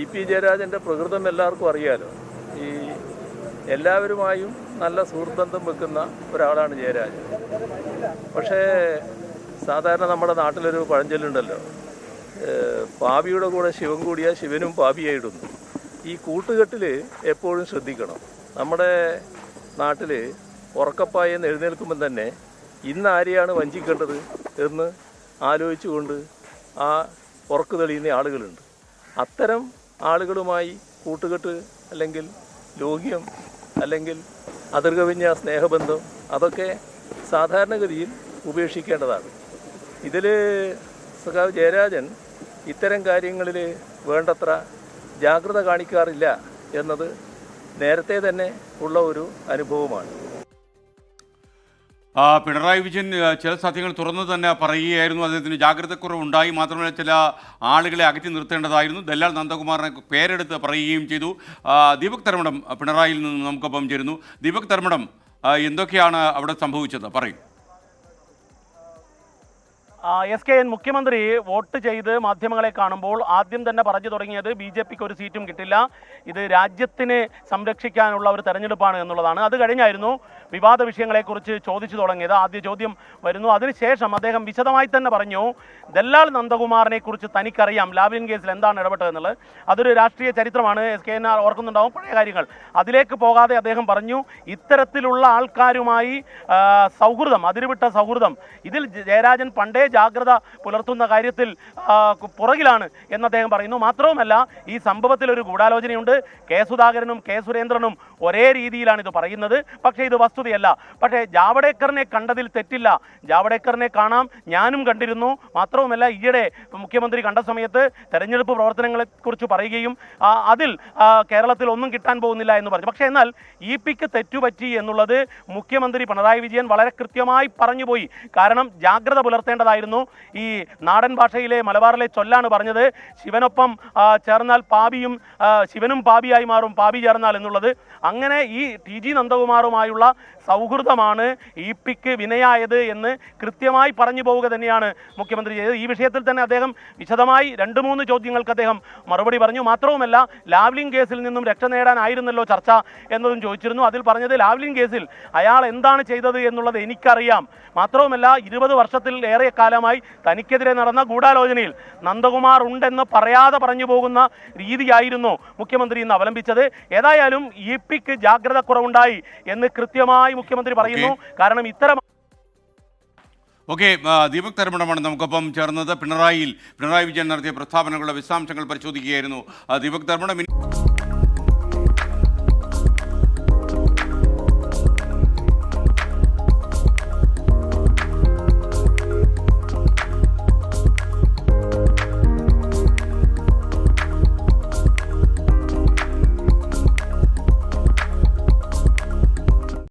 E P ജയരാജന്റെ പ്രകൃതം എല്ലാവർക്കും അറിയാലോ. ഈ എല്ലാവരുമായും നല്ല സുഹൃത്ബന്ധം വെക്കുന്ന ഒരാളാണ് ജയരാജൻ. പക്ഷേ സാധാരണ നമ്മുടെ നാട്ടിലൊരു പഴഞ്ചൊല്ലുണ്ടല്ലോ. പാപിയുടെ കൂടെ ശിവൻ കൂടിയാൽ ശിവനും പാപിയായിടുന്നു. ഈ കൂട്ടുകെട്ടിൽ എപ്പോഴും ശ്രദ്ധിക്കണം. നമ്മുടെ നാട്ടിൽ ഉറക്കപ്പായി എന്ന് എഴുന്നേൽക്കുമ്പം തന്നെ ഇന്ന് ആരെയാണ് വഞ്ചിക്കേണ്ടത് എന്ന് ആലോചിച്ചുകൊണ്ട് ആ ഉറക്കു തെളിയുന്ന ആളുകളുണ്ട്. അത്തരം ആളുകളുമായി കൂട്ടുകെട്ട് അല്ലെങ്കിൽ ലോഹ്യം അല്ലെങ്കിൽ അതിർകവിഞ്ഞ സ്നേഹബന്ധം അതൊക്കെ സാധാരണഗതിയിൽ ഉപേക്ഷിക്കേണ്ടതാണ്. ഇതിൽ സഖാവ് ജയരാജൻ ഇത്തരം കാര്യങ്ങളിൽ വേണ്ടത്ര ജാഗ്രത കാണിക്കാറില്ല എന്നത് നേരത്തെ തന്നെ ഉള്ള ഒരു അനുഭവമാണ്. പിണറായി വിജയൻ ചില സത്യങ്ങൾ തുറന്നു തന്നെ പറയുകയായിരുന്നു. അദ്ദേഹത്തിന് ജാഗ്രതക്കുറവുണ്ടായി. മാത്രമല്ല ചില ആളുകളെ അകറ്റി നിർത്തേണ്ടതായിരുന്നു. ദല്ലാൽ നന്ദകുമാറിനെ പേരെടുത്ത് പറയുകയും ചെയ്തു. ദീപക് തർമ്മടം പിണറായിയിൽ നിന്ന് നമുക്കൊപ്പം ചേരുന്നു. ദീപക് തർമ്മടം എന്തൊക്കെയാണ് അവിടെ സംഭവിച്ചത്? പറയും. എസ് കെ എൻ മുഖ്യമന്ത്രി വോട്ട് ചെയ്ത് മാധ്യമങ്ങളെ കാണുമ്പോൾ ആദ്യം തന്നെ പറഞ്ഞു തുടങ്ങിയത് ബി ജെ പിക്ക് ഒരു സീറ്റും കിട്ടില്ല. ഇത് രാജ്യത്തിനെ സംരക്ഷിക്കാനുള്ള ഒരു തെരഞ്ഞെടുപ്പാണ് എന്നുള്ളതാണ്. അത് കഴിഞ്ഞായിരുന്നു വിവാദ വിഷയങ്ങളെക്കുറിച്ച് ചോദിച്ചു തുടങ്ങിയത്. ആദ്യ ചോദ്യം വരുന്നു. അതിനുശേഷം അദ്ദേഹം വിശദമായി തന്നെ പറഞ്ഞു ദല്ലാൽ നന്ദകുമാറിനെ കുറിച്ച് തനിക്കറിയാം. ലാവ്ലിൻ കേസിൽ എന്താണ് ഇടപെട്ടതെന്നുള്ളത് അതൊരു രാഷ്ട്രീയ ചരിത്രമാണ്. എസ് കെ എൻ ആർ ഓർക്കുന്നുണ്ടാവും പഴയ കാര്യങ്ങൾ. അതിലേക്ക് പോകാതെ അദ്ദേഹം പറഞ്ഞു ഇത്തരത്തിലുള്ള ആൾക്കാരുമായി സൗഹൃദം അതിരുവിട്ട സൗഹൃദം ഇതിൽ ജയരാജൻ പണ്ടേ ജാഗ്രത പുലർത്തുന്ന കാര്യത്തിൽ പുറകിലാണ് എന്ന് അദ്ദേഹം പറയുന്നു. മാത്രവുമല്ല ഈ സംഭവത്തിൽ ഒരു ഗൂഢാലോചനയുണ്ട്. കെ സുധാകരനും കെ സുരേന്ദ്രനും ഒരേ രീതിയിലാണ് ഇത് പറയുന്നത്. പക്ഷേ ഇത് വസ്തുതയല്ല. പക്ഷേ ജാവഡേക്കറിനെ കണ്ടതിൽ തെറ്റില്ല. ജാവഡേക്കറിനെ കാണാം. ഞാനും കണ്ടിരുന്നു. മാത്രവുമല്ല ഈയിടെ മുഖ്യമന്ത്രി കണ്ട സമയത്ത് തെരഞ്ഞെടുപ്പ് പ്രവർത്തനങ്ങളെക്കുറിച്ച് പറയുകയും അതിൽ കേരളത്തിൽ ഒന്നും കിട്ടാൻ പോകുന്നില്ല എന്ന് പറഞ്ഞു. പക്ഷേ എന്നാൽ ഇ പിക്ക് തെറ്റുപറ്റി എന്നുള്ളത് മുഖ്യമന്ത്രി പിണറായി വിജയൻ വളരെ കൃത്യമായി പറഞ്ഞുപോയി. കാരണം ജാഗ്രത പുലർത്തേണ്ടതായിരുന്നു ഈ നാടൻ ഭാഷയിലെ മലബാറിലെ ചൊല്ലാണ് പറഞ്ഞത്. ശിവനൊപ്പം ചേർന്നാൽ പാപിയും ശിവനും പാപിയായി മാറും പാപി ചേർന്നാൽ എന്നുള്ളത്. അങ്ങനെ ഈ ടി ജി നന്ദകുമാറുമായുള്ള സൗഹൃദമാണ് ഇ പിക്ക് വിനയായത് എന്ന് കൃത്യമായി പറഞ്ഞു പോവുക തന്നെയാണ് മുഖ്യമന്ത്രി ചെയ്തത്. ഈ വിഷയത്തിൽ തന്നെ അദ്ദേഹം വിശദമായി രണ്ട് മൂന്ന് ചോദ്യങ്ങൾക്ക് അദ്ദേഹം മറുപടി പറഞ്ഞു. മാത്രവുമല്ല ലാവ്ലിൻ കേസിൽ നിന്നും രക്ഷ നേടാനായിരുന്നല്ലോ ചർച്ച എന്നതും ചോദിച്ചിരുന്നു. അതിൽ പറഞ്ഞത് ലാവ്ലിൻ കേസിൽ അയാൾ എന്താണ് ചെയ്തത് എന്നുള്ളത് എനിക്കറിയാം. മാത്രവുമല്ല ഇരുപത് വർഷത്തിൽ ഏറെ കാലമായി തനിക്കെതിരെ നടന്ന ഗൂഢാലോചനയിൽ നന്ദകുമാർ ഉണ്ടെന്ന് പറയാതെ പറഞ്ഞു പോകുന്ന രീതിയായിരുന്നു മുഖ്യമന്ത്രി ഇന്ന് അവലംബിച്ചത്. ഏതായാലും ഇ പിക്ക് ജാഗ്രത കുറവുണ്ടായി എന്ന് കൃത്യമായി മുഖ്യമന്ത്രി പറയുന്നു. കാരണം ഇത്തരം ഓക്കെ ദീപക് തരമണമാണ് നമുക്കൊപ്പം ചേർന്നത്. പിണറായിയിൽ പിണറായി വിജയൻ നടത്തിയ പ്രസ്താവനകളുടെ വിശദാംശങ്ങൾ പരിശോധിക്കുകയായിരുന്നു. ദീപക് തരമണം